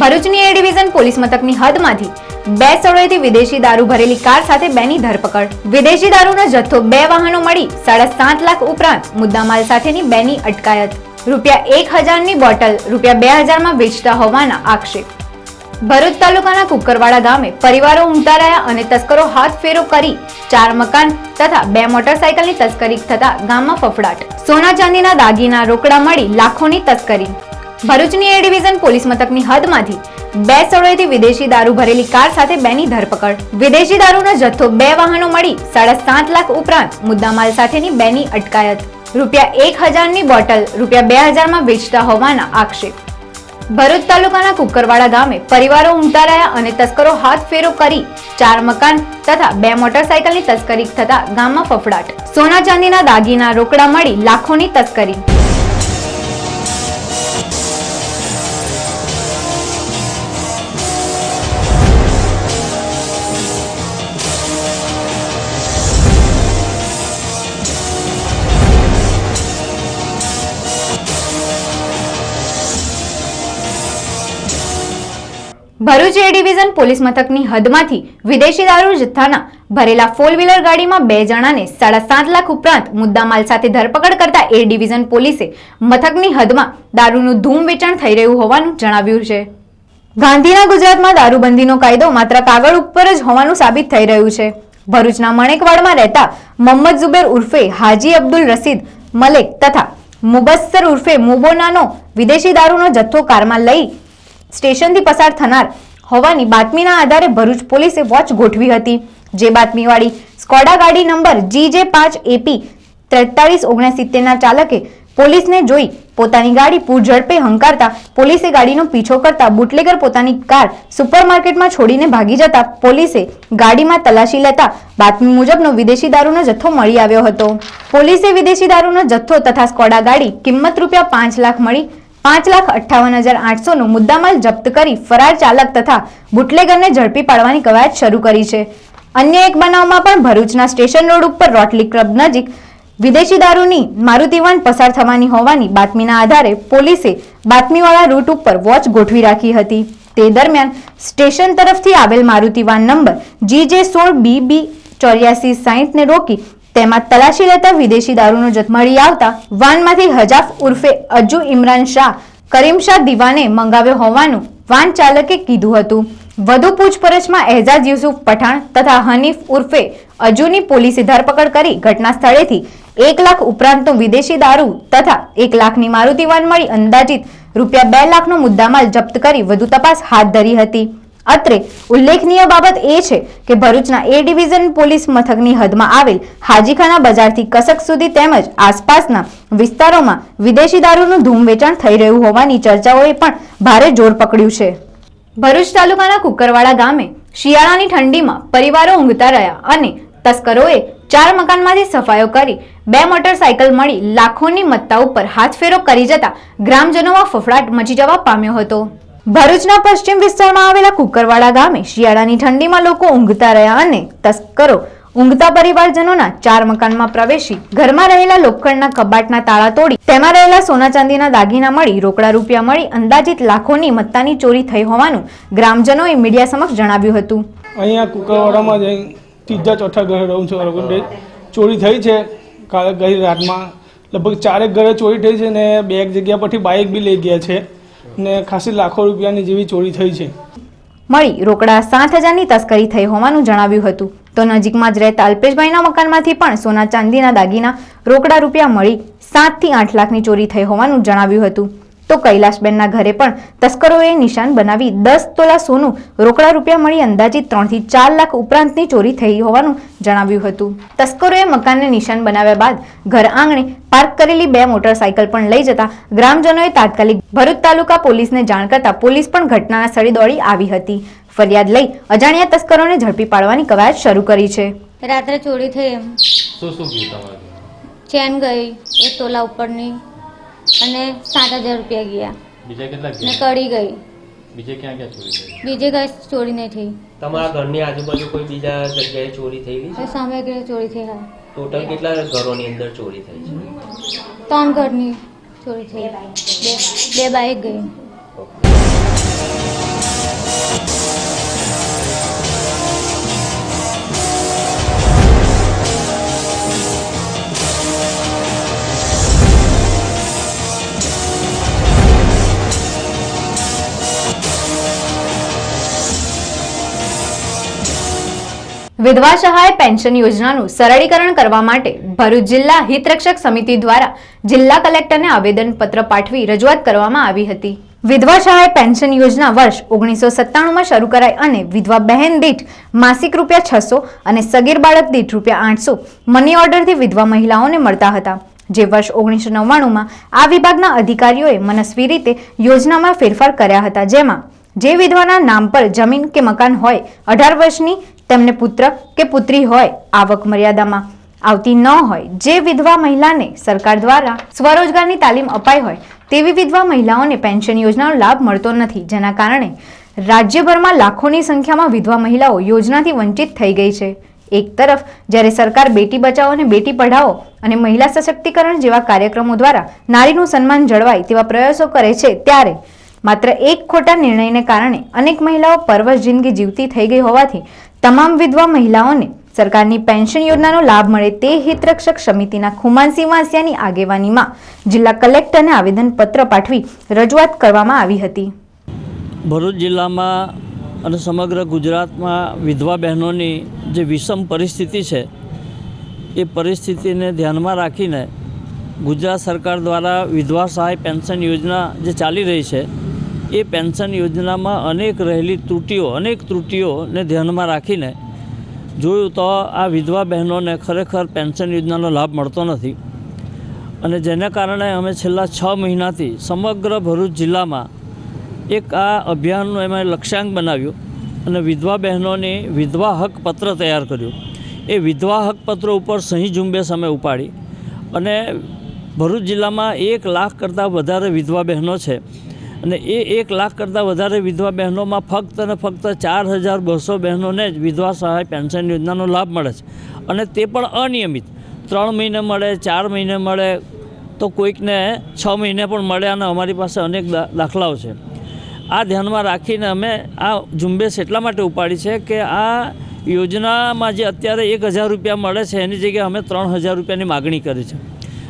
ભરૂચની એ division police મથકની હદમાંથી બે સ્થળોએથી વિદેશી દારૂ ભરેલી કાર સાથે બેની ધરપકડ. વિદેશી દારૂનો જથ્થો બે વાહનો મળી સાડા લાખ ઉપરાંત મુદ્દામાલ સાથેની બેની અટકાયત. રૂપિયા એક હજારની બોટલ રૂપિયા બે હજારમાં વેચતા હોવાના આક્ષેપ. ભરૂચ તાલુકાના કુકરવાડા ગામે પરિવારો ઉમટા રહ્યા અને તસ્કરો હાથ ફેરો કરી ચાર મકાન તથા બે મોટરસાયકલની તસ્કરી થતા ગામમાં ફફડાટ. સોના ચાંદીના દાગીના રોકડા મળી લાખોની તસ્કરી. ભરૂચની એ ડિવિઝન પોલીસ મથકની હદમાંથી બે સ્થળોએથી વિદેશી દારૂ ભરેલી કાર સાથે બેની ધરપકડ. વિદેશી દારૂનો જથ્થો બે વાહનો મળી સાડા સાત લાખ ઉપરાંત મુદ્દામાલ સાથેની બેની અટકાયત. રૂપિયા એક હજારની બોટલ રૂપિયા બે હજારમાં વેચતા હોવાના આક્ષેપ. ભરૂચ તાલુકાના કુકરવાડા ગામે પરિવારો ઉમટા રહ્યા અને તસ્કરો હાથ ફેરો કરી ચાર મકાન તથા બે મોટરસાયકલની તસ્કરી થતા ગામમાં ફફડાટ. સોના ચાંદીના દાગીના રોકડા મળી લાખોની તસ્કરી. ભરૂચ એ ડિવિઝન પોલીસ મથકની હદમાંથી વિદેશી દારૂ જથ્થાના ભરેલા ફોર વ્હીલર ગાડીમાં બે જણાને સાડા સાત લાખ ઉપરાંત મુદ્દામાલ સાથે ધરપકડ કરતા એ ડિવિઝન પોલીસે મથકની હદમાં દારૂનું ધૂમ વેચાણ થઈ રહ્યું હોવાનું જણાવ્યું છે. ગાંધીના ગુજરાતમાં દારૂબંધીનો કાયદો માત્ર કાગળ ઉપર જ હોવાનું સાબિત થઈ રહ્યું છે. ભરૂચના મણેકવાડમાં રહેતા મોહમ્મદ ઝુબેર ઉર્ફે હાજી અબ્દુલ રસીદ મલેક તથા મુબસ્સર ઉર્ફે મુબોનાનો વિદેશી દારૂનો જથ્થો કારમાં લઈ સ્ટેશનથી પસાર થનાર હોવાની બાતમીના આધારે ભરૂચ પોલીસે વોચ ગોઠવી હતી. જે બાતમીવાળી સ્કોડા ગાડી નંબર જી પાંચ એપી ત્રેતાળીસ ઓગણસિત્તેરના ચાલકે પોલીસને જોઈ પોતાની ગાડી પૂર ઝડપે હંકારતા પોલીસે ગાડીનો પીછો કરતા બુટલેગર પોતાની કાર સુપરમાર્કેટમાં છોડીને ભાગી જતા પોલીસે ગાડીમાં તલાશી લેતા બાતમી મુજબનો વિદેશી દારૂનો જથ્થો મળી આવ્યો હતો. પોલીસે વિદેશી દારૂનો જથ્થો તથા સ્કોડા ગાડી કિંમત રૂપિયા પાંચ લાખ મળી પાંચ લાખ અઠ્ઠાવન હજાર આઠસોનો મુદ્દામાલ જપ્ત કરી ફરાર ચાલક તથા બુટલેગરને ઝડપી પાડવાની કવાયત શરૂ કરી છે. અન્ય એક બનાવમાં પણ ભરૂચના સ્ટેશન રોડ ઉપર રોટલી ક્લબ નજીક વિદેશી દારૂની મારુતિવાન પસાર થવાની હોવાની બાતમીના આધારે પોલીસે બાતમીવાળા રૂટ ઉપર વોચ ગોઠવી રાખી હતી. તે દરમિયાન સ્ટેશન તરફથી આવેલ મારુતિવાન નંબર જી જે સોળ બી બી ચોર્યાસી સાહીઠને રોકી તેમાં તલાશી લેતા વિદેશી દારૂનો જથ્થો મળી આવતા વાનમાંથી હજાફ ઉર્ફે અજુ ઇમરાન શાહ, કરીમ શાહ દીવાને મંગાવ્યો હોવાનું વાન ચાલકે કીધું હતું. વધુ પૂછપરછમાં એહઝાજ યુસુફ પઠાણ તથા હનીફ ઉર્ફે અજુની પોલીસે ધરપકડ કરી ઘટના સ્થળેથી એક લાખ ઉપરાંતનો વિદેશી દારૂ તથા એક લાખની મારુતિ વાન મળી અંદાજિત રૂપિયા બે લાખનો મુદ્દામાલ જપ્ત કરી વધુ તપાસ હાથ ધરી હતી. અત્રે ઉલ્લેખનીય બાબત એ છે કે ભરૂચના એ ડિવિઝન પોલીસ મથકની હદમાં આવેલ હાજીખાના બજારથી કસક સુધી તેમજ આસપાસના વિસ્તારોમાં વિદેશી દારૂનું ધૂમ વેચાણ થઈ રહ્યું હોવાની ચર્ચાઓએ પણ ભારે જોર પકડ્યું છે. ભરૂચ તાલુકાના કુકરવાડા ગામે શિયાળાની ઠંડીમાં પરિવારો ઊંઘતા રહ્યા અને તસ્કરોએ ચાર મકાનમાંથી સફાયો કરી બે મોટરસાયકલ મળી લાખોની મત્તા ઉપર હાથફેરો કરી જતા ગ્રામજનોમાં ફફડાટ મચી જવા પામ્યો હતો. ભરૂચના પશ્ચિમ વિસ્તારમાં આવેલા કુકરવાડા ગામે શિયાળાની ઠંડીમાં લોકો ઊંઘતા રહ્યા અને તસ્કરો ઊંઘતા પરિવારજનોના ચાર મકાનમાં પ્રવેશી ઘરમાં રહેલા લોખંડના કબાટના તાળા તોડી તેમાં રહેલા સોના ચાંદીના દાગીના મળી, રોકડા રૂપિયા મળી, અંદાજિત લાખોની મત્તાની ચોરી થઈ હોવાનું ગ્રામજનોએ મીડિયા સમક્ષ જણાવ્યું હતું. અહીંયા કુકરવાડામાં જ ત્રીજા ચોથા ઘરે રહું છું ચોરી થઈ છે. કાલે ગઈ રાતમાં લગભગ ચારેક ઘરે ચોરી થઈ છે ને બે જગ્યા પરથી બાઇક બી લઈ ગયા છે. ને ખાસી લાખો રૂપિયાની જેવી ચોરી થઈ છે. મળી રોકડા સાત હજારની તસ્કરી થઈ હોવાનું જણાવ્યું હતું. તો નજીકમાં જ રહેતા અલ્પેશભાઈના મકાનમાંથી પણ સોના ચાંદીના દાગીના રોકડા રૂપિયા મળી સાતથી આઠ લાખની ચોરી થઈ હોવાનું જણાવ્યું હતું. તો કૈલાશબેનના ઘરે પણ તસ્કરોએ નિશાન બનાવી દસ તોલા સોનું રોકડા રૂપિયા મળી અંદાજિત ત્રણથી ચાર લાખ ઉપરાંતની ચોરી થઈ હોવાનું જણાવ્યું હતું. તસ્કરોએ મકાનને નિશાન બનાવ્યા બાદ ઘર આંગણે પાર્ક કરેલી બે મોટરસાયકલ પણ લઈ જતા ગ્રામજનોએ તાત્કાલિક ભરૂચ તાલુકા પોલીસને જાણ કરતા પોલીસ પણ ઘટનાના સ્થળે દોડી આવી હતી. ફરિયાદ લઈ અજાણ્યા તસ્કરોને ઝડપી પાડવાની કવાયત શરૂ કરી છે. રાત્રે ચોરી થઈ એમ. શું શું ગયું તમારે ચેન ગઈ એક તોલા ઉપરની. અને સાત હજાર રૂપિયા ગયા. બીજા કેટલા ને ગયા કડી ગઈ. બીજે ક્યાં ક્યાં ચોરી થઈ બીજે કઈ ચોરી નહીં થઈ. તમારા ઘરની આજુબાજુ કોઈ બીજા જગ્યાએ ચોરી થઈ ગઈ એ સામે એક ચોરી થઈ હા. ટોટલ કેટલા ઘરોની અંદર ચોરી થઈ છે? ત્રણ ઘરની ચોરી થઈ. બે બે બાઈક ગઈ. ઓકે. વિધવા સહાય પેન્શન યોજનાનું સરળીકરણ કરવા માટે ભરૂચ જિલ્લા હિતરક્ષક સમિતિ દ્વારા જિલ્લા કલેક્ટરને આવેદનપત્ર પાઠવી રજૂઆત કરવામાં આવી હતી. વિધવા સહાય પેન્શન યોજના વર્ષ ઓગણીસો સત્તાણુંમાં શરૂ કરાઈ અને વિધવા બહેન દીઠ માસિક રૂપિયા છસો અને સગીર બાળક દીઠ રૂપિયા આઠસો મની ઓર્ડરથી વિધવા મહિલાઓને મળતા હતા. જે વર્ષ ઓગણીસો નવ્વાણુંમાં આ વિભાગના અધિકારીઓએ મનસ્વી રીતે યોજનામાં ફેરફાર કર્યા હતા. જેમાં જે વિધવાના નામ પર જમીન કે મકાન હોય, અઢાર વર્ષની તેમને પુત્ર કે પુત્રી હોય, આવક મર્યાદામાં આવતી ન હોય, જે વિધવા મહિલાને સરકાર દ્વારા સ્વરોજગારની તાલીમ અપાઈ હોય, તેવી વિધવા મહિલાઓને પેન્શન યોજનાનો લાભ મળતો નથી. જેના કારણે રાજ્યભરમાં લાખોની સંખ્યામાં વિધવા મહિલાઓ યોજનાથી વંચિત થઈ ગઈ છે. એક તરફ, જ્યારે સરકાર બેટી બચાવો અને બેટી પઢાઓ અને મહિલા સશક્તિકરણ જેવા કાર્યક્રમો દ્વારા નારીનું સન્માન જળવાય તેવા પ્રયાસો કરે છે, ત્યારે માત્ર એક ખોટા નિર્ણયને કારણે અનેક મહિલાઓ પરવશ જિંદગી જીવતી થઈ ગઈ હોવાથી તમામ વિધવા મહિલાઓને સરકારની પેન્શન યોજનાનો લાભ મળે તે હિતરક્ષક સમિતિના ખુમાનસિંહ વાંસિયાની આગેવાનીમાં જિલ્લા કલેક્ટરને આવેદનપત્ર પાઠવી રજૂઆત કરવામાં આવી હતી. ભરૂચ જિલ્લામાં અને સમગ્ર ગુજરાતમાં વિધવા બહેનોની જે વિષમ પરિસ્થિતિ છે, એ પરિસ્થિતિને ધ્યાનમાં રાખીને ગુજરાત સરકાર દ્વારા વિધવા સહાય પેન્શન યોજના જે ચાલી રહી છે એ પેન્શન યોજનામાં અનેક રહેલી ત્રુટીઓ, અનેક ત્રુટીઓને ધ્યાનમાં રાખીને જોયું તો આ વિધવા બહેનોને ખરેખર પેન્શન યોજનાનો લાભ મળતો નથી. અને જેને કારણે અમે છેલ્લા છ મહિનાથી સમગ્ર ભરૂચ જિલ્લામાં એક આ અભિયાનનું એમાં લક્ષ્યાંક બનાવ્યું અને વિધવા બહેનોની વિધવા હક પત્ર તૈયાર કર્યું. એ વિધવા હક પત્ર ઉપર સહી ઝુંબેશ અમે ઉપાડી. અને ભરૂચ જિલ્લામાં એક લાખ કરતાં વધારે વિધવા બહેનો છે. અને એ એક લાખ કરતાં વધારે વિધવા બહેનોમાં ફક્ત અને ફક્ત ચાર હજાર બસો બહેનોને જ વિધવા સહાય પેન્શન યોજનાનો લાભ મળે છે. અને તે પણ અનિયમિત. ત્રણ મહિને મળે, ચાર મહિને મળે, તો કોઈકને છ મહિને પણ મળે અને અમારી પાસે અનેક દાખલાઓ છે. આ ધ્યાનમાં રાખીને અમે આ ઝુંબેશ એટલા માટે ઉપાડી છે કે આ યોજનામાં જે અત્યારે એક હજાર રૂપિયા મળે છે, એની જગ્યાએ અમે ત્રણ હજાર રૂપિયાની માગણી કરી છે.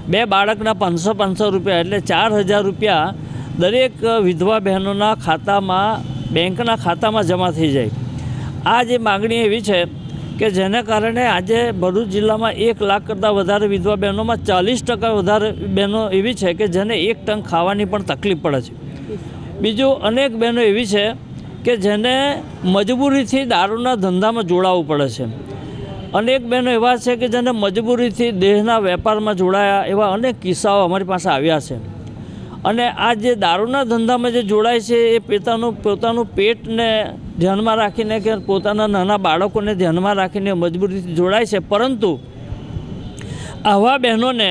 બે બાળકના પાંચસો પાંચસો રૂપિયા એટલે ચાર હજાર રૂપિયા દરેક વિધવા બહેનોના ખાતામાં, બેંકના ખાતામાં જમા થઈ જાય. આ જે માગણી એવી છે કે જેને કારણે આજે ભરૂચ જિલ્લામાં એક લાખ કરતાં વધારે વિધવા બહેનોમાં ચાલીસ ટકા વધારે બહેનો એવી છે કે જેને એક ટંગ ખાવાની પણ તકલીફ પડે છે. બીજું અનેક બહેનો એવી છે કે જેને મજબૂરીથી દારૂના ધંધામાં જોડાવવું પડે છે. અનેક બહેનો એવા છે કે જેને મજબૂરીથી દેહના વેપારમાં જોડાયા એવા અનેક કિસ્સાઓ અમારી પાસે આવ્યા છે. અને આ જે દારૂના ધંધામાં જે જોડાય છે, એ પોતાનું પોતાનું પેટને ધ્યાનમાં રાખીને કે પોતાના નાના બાળકોને ધ્યાનમાં રાખીને મજબૂરીથી જોડાય છે. પરંતુ આવા બહેનોને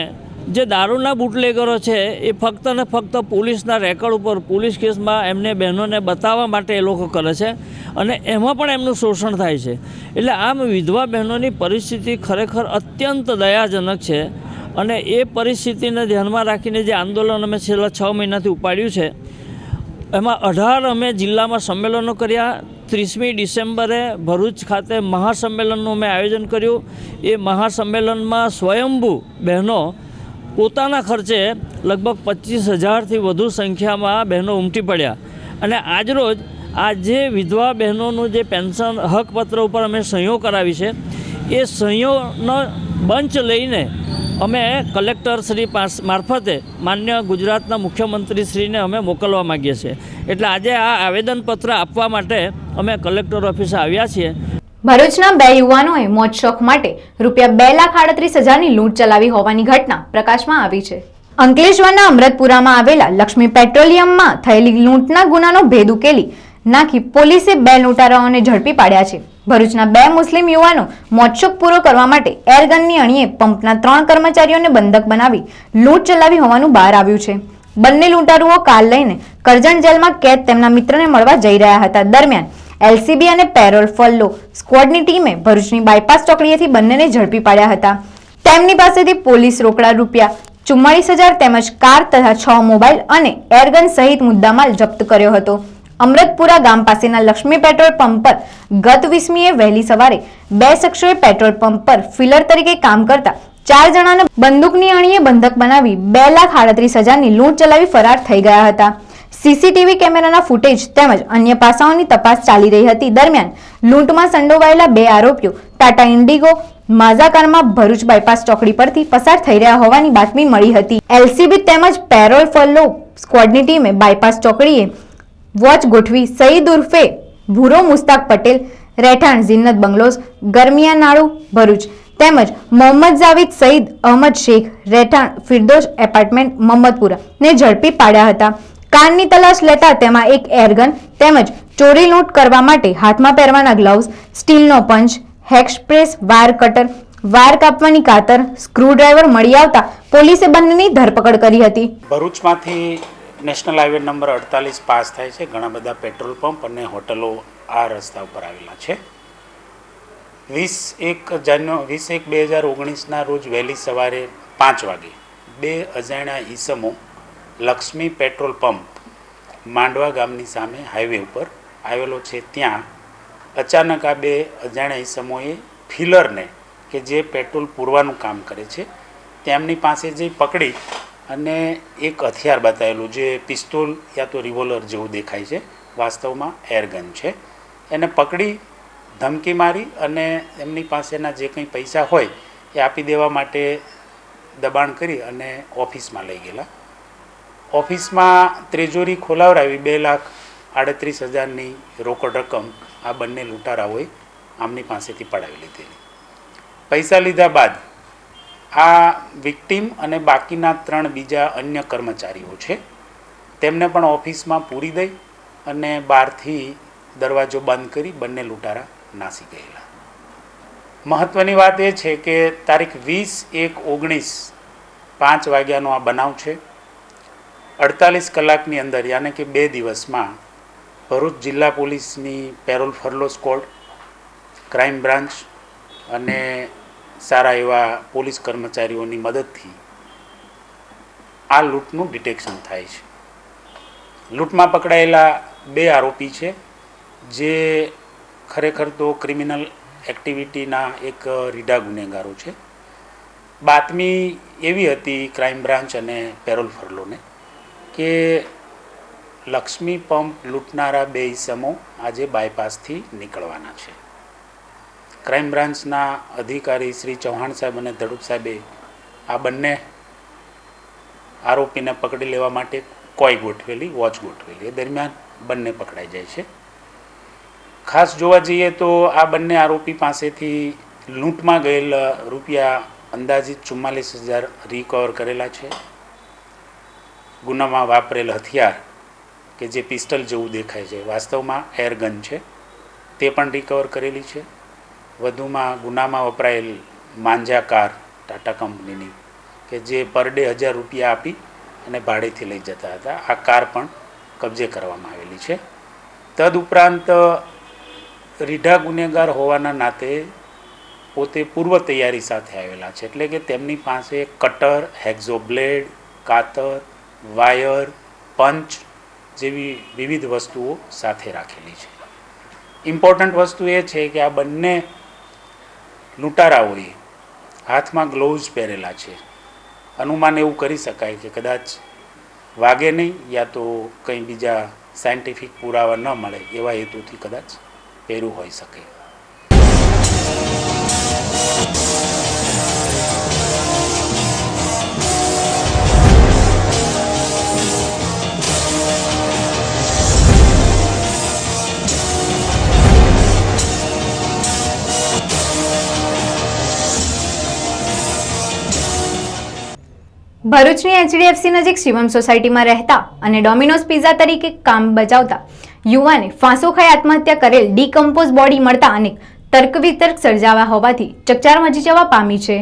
જે દારૂના બુટલેગરો છે, એ ફક્ત ને ફક્ત પોલીસના રેકોર્ડ ઉપર, પોલીસ કેસમાં એમને બહેનોને બતાવવા માટે એ લોકો કરે છે અને એમાં પણ એમનું શોષણ થાય છે. એટલે આમ વિધવા બહેનોની પરિસ્થિતિ ખરેખર અત્યંત દયાજનક છે. અને એ પરિસ્થિતિને ધ્યાનમાં રાખીને જે આંદોલન અમે છેલ્લા છ મહિનાથી ઉપાડ્યું છે, એમાં અઢાર અમે જિલ્લામાં સંમેલનો કર્યા. ત્રીસમી ડિસેમ્બરે ભરૂચ ખાતે મહાસંમેલનનું અમે આયોજન કર્યું. એ મહાસંમેલનમાં સ્વયંભૂ બહેનો પોતાના ખર્ચે લગભગ પચીસ હજારથી વધુ સંખ્યામાં બહેનો ઉમટી પડ્યા. અને આજરોજ આ જે વિધવા બહેનોનું જે પેન્શન હકપત્ર ઉપર અમે સહીઓ કરાવી છે, એ સહીઓનો બંચ લઈને અમે કલેક્ટર શ્રી પાસ મારફતે માન્ય ગુજરાતના મુખ્યમંત્રીશ્રીને અમે મોકલવા માગીએ છીએ. એટલે આજે આ આવેદનપત્ર આપવા માટે અમે કલેક્ટર ઓફિસે આવ્યા છીએ. ભરૂચના બે યુવાનોએ મોજ શોખ માટે રૂપિયા બે લાખ આડત્રીસ હજારની લૂંટ ચલાવી હોવાની ઘટના પ્રકાશમાં આવી છે. અંકલેશ્વરના અમૃતપુરામાં આવેલા લક્ષ્મી પેટ્રોલિયમમાં થયેલી લૂંટના ગુનાનો ભેદ ઉકેલી નાખી પોલીસે બે લૂંટારાઓને ઝડપી પાડ્યા છે. ભરૂચના બે મુસ્લિમ યુવાનો મોજશોખ પૂરો કરવા માટે એરગનની અણીએ પંપના ત્રણ કર્મચારીઓને બંધક બનાવી લૂંટ ચલાવી હોવાનું બહાર આવ્યું છે. બંને લૂંટારુઓ કાર લઈને કરજણ જેલમાં કેદ તેમના મિત્રને મળવા જઈ રહ્યા હતા. દરમિયાન એલસીબી અને પેરોલ ફલ્લો સ્ક્વોડની ટીમે ભરૂચની બાયપાસ ચોકડીએથી બંનેને ઝડપી પાડ્યા હતા. તેમની પાસેથી પોલીસ રોકડા રૂપિયા ચુમ્માળીસ હજાર તેમજ કાર તથા છ મોબાઈલ અને એરગન સહિત મુદ્દામાલ જપ્ત કર્યો હતો. અમૃતપુરા ગામ પાસેના લક્ષ્મી પેટ્રોલ પંપ પર ગત વીસમીએ વહેલી સવારે બે શખ્સોએ પેટ્રોલ પંપ પર ફિલર તરીકે કામ કરતા ચાર જણાને બંદૂકની અણીએ બંધક બનાવી બે લાખ આડત્રીસ હજારની લૂંટ ચલાવી ફરાર થઈ ગયા હતા. સીસીટીવી કેમેરાના ફૂટેજ તેમજ અન્ય પાસાઓની તપાસ ચાલી રહી હતી. દરમિયાન લૂંટમાં સંડોવાયેલા બે આરોપીઓ ટાટા ઇન્ડિગો માઝા કારમાં ભરૂચ બાયપાસ ચોકડી પરથી પસાર થઈ રહ્યા હોવાની બાતમી મળી હતી. એલસીબી તેમજ પેરોલ ફોલો સ્ક્વોડની ટીમે બાયપાસ ચોકડીએ વોચ ગોઠવી સઈદ ઉર્ફે ભૂરો મુસ્તાક પટેલ, રહેઠાણ ઝિન્નત બંગલોઝ ગરમિયાનાળુ ભરૂચ. તેમજ મોહમ્મદ જાવેદ સઈદ અહમદ શેખ, રહેઠાણ ફિરદોશ એપાર્ટમેન્ટ, મહમ્મદપુરા. ને ઝડપી પાડ્યા હતા. કારની તલાશ લેતા તેમાં એક એરગન તેમજ ચોરી લૂંટ કરવા માટે હાથમાં પહેરવાના ગ્લવ્સ સ્ટીલનો પંચ હેક્સપ્રેસ વાયર કટર, વાયર કાપવાની કાતર, સ્ક્રૂડ્રાઈવર મળી આવતા પોલીસે બંનેની ધરપકડ કરી હતી. ભરૂચમાંથી નેશનલ હાઈવે નંબર અડતાલીસ પાસ થાય છે. ઘણા બધા પેટ્રોલ પંપ અને હોટલો આ રસ્તા ઉપર આવેલા છે. વીસ એક જાન્યુ, વીસ એક બે હજાર ઓગણીસના રોજ વહેલી સવારે પાંચ વાગે બે અજાણ્યા ઈસમો લક્ષ્મી પેટ્રોલ પંપ માંડવા ગામની સામે હાઈવે ઉપર આવેલો છે. ત્યાં અચાનક આ બે અજાણ્યા ઈસમોએ ફિલરને કે જે પેટ્રોલ પૂરવાનું કામ કરે છે, તેમની પાસે જઈ પકડી અને એક હથિયાર બતાવેલું જે પિસ્તોલ યા તો રિવોલ્વર જેવું દેખાય છે, વાસ્તવમાં એરગન છે. એને પકડી, ધમકી મારી અને એમની પાસેના જે કંઈ પૈસા હોય એ આપી દેવા માટે દબાણ કરી અને ઓફિસમાં લઈ ગયેલા. ઓફિસમાં ત્રેજોરી ખોલાવરાવી બે લાખ આડત્રીસ હજારની રોકડ રકમ આ બંને લૂંટારાઓએ આમની પાસેથી પડાવી લીધેલી. પૈસા લીધા બાદ આ વિક્ટીમ અને બાકીના ત્રણ બીજા અન્ય કર્મચારીઓ છે. તેમને પણ ઓફિસમાં પૂરી દઈ અને બહારથી દરવાજો બંધ કરી બંને લૂંટારા નાસી ગયેલા. મહત્ત્વની વાત એ છે કે તારીખ વીસ એક ઓગણીસ પાંચ વાગ્યાનો આ બનાવ છે. અડતાલીસ કલાકની અંદર, યાને કે બે દિવસમાં, ભરૂચ જિલ્લા પોલીસની parole furlough squad, crime branch અને સારા એવા પોલીસ કર્મચારીઓની મદદથી આ લૂંટનું ડિટેક્શન થાય છે. લૂંટમાં પકડાયેલા બે આરોપી છે, જે ખરેખર તો ક્રિમિનલ એક્ટિવિટીના એક રીઢા ગુનેગારો છે. બાતમી એવી હતી ક્રાઇમ બ્રાન્ચ અને પેરોલ ફરલોને કે લક્ષ્મી પંપ લૂંટનારા બે ઇસમો આજે બાયપાસથી નીકળવાના છે. ક્રાઇમ બ્રાન્ચના અધિકારી શ્રી ચૌહાણ સાહેબ અને ધડુપ સાહેબે આ બંને આરોપીને પકડી લેવા માટે કોઈ ગોઠવેલી, વોચ ગોઠવેલી. એ દરમિયાન બંને પકડાઈ જાય છે. ખાસ જોવા જઈએ તો આ બંને આરોપી પાસેથી લૂંટમાં ગયેલ રૂપિયા અંદાજિત ચુમ્માલીસ હજાર રિકવર કરેલા છે. ગુનામાં વાપરેલ હથિયાર કે જે પિસ્ટલ જેવું દેખાય છે, વાસ્તવમાં એરગન છે, તે પણ રિકવર કરેલી છે. વધુમાં ગુનામાં વપરાયેલ માંજા કાર ટાટા કંપનીની કે જે પર ડે હજાર રૂપિયા આપી અને ભાડેથી લઈ જતા હતા. આ કાર પણ કબજે કરવામાં આવેલી છે. તદ ઉપરાંત રીઢા ગુનેગાર હોવાના નાતે પોતે પૂર્વ તૈયારી સાથે આવેલા છે. એટલે કે તેમની પાસે કટર હેક્ઝો બ્લેડ કાતર, વાયર, પંચ જેવી વિવિધ વસ્તુઓ સાથે રાખેલી છે. ઇમ્પોર્ટન્ટ વસ્તુ એ છે કે આ બંને લૂંટારાઓએ હાથમાં ગ્લોવ્સ પહેરેલા છે. અનુમાન એવું કરી શકાય કે કદાચ વાગે નહીં યા તો કંઈ બીજા સાયન્ટિફિક પુરાવા ન મળે એવા હેતુથી કદાચ પહેર્યું હોઈ શકે. ભરૂચની એચડીએફસી નજીક શિવમ સોસાયટીમાં રહેતા અને ડોમિનોઝ પિઝા તરીકે કામ બજાવતા યુવાને ફાંસો ખાઈ આત્મહત્યા કરેલ ડીકમ્પોઝ બોડી મળતા અનેક તર્ક વિતર્ક સર્જાવા હોવાથી ચકચાર મચી જવા પામી છે.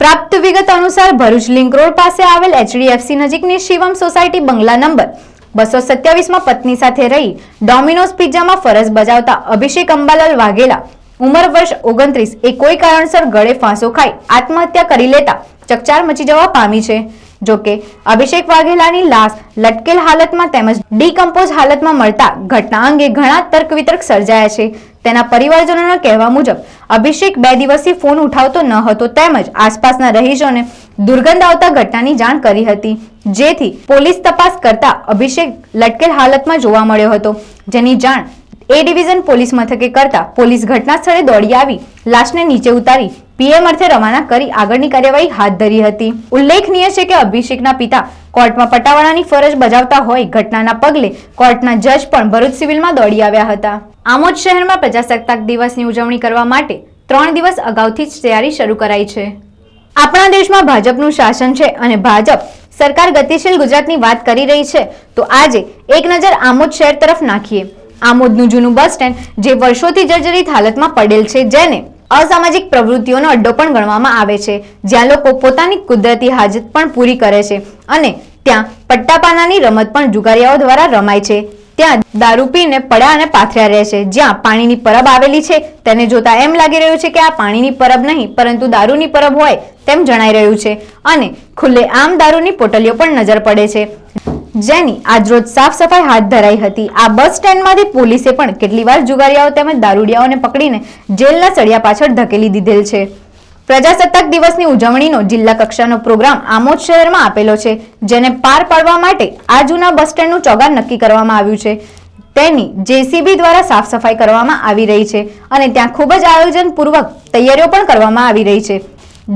પ્રાપ્ત વિગત અનુસાર ભરૂચ લિંક રોડ પાસે આવેલ એચડીએફસી નજીકની શિવમ સોસાયટી બંગલા નંબર બસો સત્યાવીસમાં પત્ની સાથે રહી ડોમિનોઝ પિઝામાં ફરજ બજાવતા અભિષેક અંબાલાલ વાઘેલા ઉંમર વર્ષ ઓગણત્રીસ. એ કોઈ કારણસર ગળે ફાંસો ખાઈ આત્મહત્યા કરી લેતા ચકચાર મચી જવા પામી છે. જોકે, અભિષેક વાઘેલાની લાશ લટકેલ હાલતમાં તેમજ ડીકમ્પોઝ હાલતમાં મળતા ઘટના અંગે ઘણા તર્ક વિતર્ક સર્જાયા છે. તેના પરિવારજનોના કહેવા મુજબ, અભિષેક બે દિવસથી ફોન ઉઠાવતો ન હતો તેમજ આસપાસના રહીશોને દુર્ગંધ આવતા ઘટનાની જાણ કરી હતી. જેથી પોલીસ તપાસ કરતા અભિષેક લટકેલ હાલતમાં જોવા મળ્યો હતો. જેની જાણ એ ડિવિઝન પોલીસ મથકે કરતા પોલીસ ઘટના સ્થળે દોડી આવી, લાશને નીચે ઉતારી, પીએમ અર્થે રવાના કરી આગળની કાર્યવાહી હાથ ધરી હતી. ઉલ્લેખનીય છે કે અભિષેકના પિતા કોર્ટમાં પટાવાળાની ફરજ બજાવતા હોય ઘટનાના પગલે કોર્ટના જજ પણ ભરૂચ સિવિલમાં દોડી આવ્યા હતા. આમોદ શહેરમાં પ્રજાસત્તાક દિવસની ઉજવણી કરવા માટે ત્રણ દિવસ અગાઉથી જ તૈયારી શરૂ કરાઈ છે. આપણા દેશમાં ભાજપનું શાસન છે અને ભાજપ સરકાર ગતિશીલ ગુજરાતની વાત કરી રહી છે, તો આજે એક નજર આમોદ શહેર તરફ નાખીએ. આમોદનું જૂનું બસ સ્ટેન્ડ, જે વર્ષોથી જર્જરિત હાલતમાં પડેલ છે, જેને અસામાજિક પ્રવૃત્તિઓનો અડ્ડો પણ ગણવામાં આવે છે. જ્યાં લોકો પોતાની કુદરતી હાજત પણ પૂરી કરે છે અને ત્યાં પટ્ટાપાનાની રમત પણ જુગારીયાઓ દ્વારા રમાય છે. ત્યાં દારૂ પીને પડ્યા અને પાથર્યા રહે છે. જ્યાં પાણીની પરબ આવેલી છે, તેને જોતા એમ લાગી રહ્યું છે કે આ પાણીની પરબ નહીં, પરંતુ દારૂની પરબ હોય તેમ જણાઈ રહ્યું છે. અને ખુલ્લે આમ દારૂની પોટલીઓ પણ નજર પડે છે. જેની આજરોજ સાફ સફાઈ હાથ ધરાઈ હતી. આ બસ સ્ટેન્ડમાંથી પોલીસે પણ કેટલી વાર જુગારીયાઓ તેમજ દારૂડિયાઓને પકડીને જેલના સળિયા પાછળ ધકેલી દીધેલ છે. પ્રજાસત્તાક દિવસની ઉજવણીનો જિલ્લા કક્ષાનો પ્રોગ્રામ આમોદ શહેરમાં આપેલો છે, જેને પાર પાડવા માટે આ જૂના બસ સ્ટેન્ડનું ચોગાન નક્કી કરવામાં આવ્યું છે. તેની જેસીબી દ્વારા સાફ સફાઈ કરવામાં આવી રહી છે અને ત્યાં ખૂબ જ આયોજનપૂર્વક તૈયારીઓ પણ કરવામાં આવી રહી છે.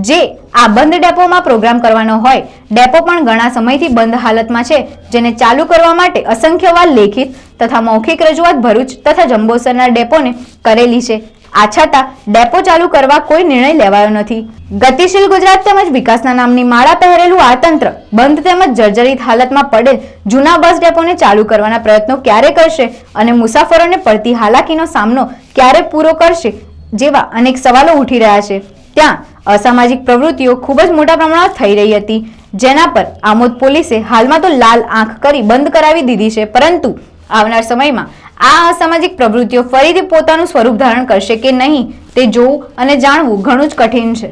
જે આ બંધ ડેપોમાં પ્રોગ્રામ કરવાનો હોય, ડેપો પણ ઘણા સમયથી બંધ હાલતમાં છે, જેને ચાલુ કરવા માટે અસંખ્યવાર લેખિત તથા મૌખિક રજૂઆત ભરૂચ તથા જંબોસરના ડેપોને કરેલી છે. આ છતાં ડેપો ચાલુ કરવા કોઈ નિર્ણય લેવાયો નથી. ગતિશીલ ગુજરાત તેમજ વિકાસના નામની માળા પહેરેલું આ તંત્ર બંધ તેમજ જર્જરિત હાલતમાં પડેલ જૂના બસ ડેપોને ચાલુ કરવાના પ્રયત્નો ક્યારે કરશે અને મુસાફરોને પડતી હાલાકીનો સામનો ક્યારે પૂરો કરશે જેવા અનેક સવાલો ઉઠી રહ્યા છે. ત્યાં અસામાજિક પ્રવૃત્તિઓ ખૂબ જ મોટા પ્રમાણમાં થઈ રહી હતી. જેના પર આમોદ પોલીસે હાલમાં તો લાલ આંખ કરી બંધ કરાવી દીધી છે, પરંતુ આવનાર સમયમાં આ અસામાજિક પ્રવૃત્તિઓ ફરીથી પોતાનું સ્વરૂપ ધારણ કરશે કે નહીં તે જોવું અને જાણવું ઘણું જ કઠિન છે.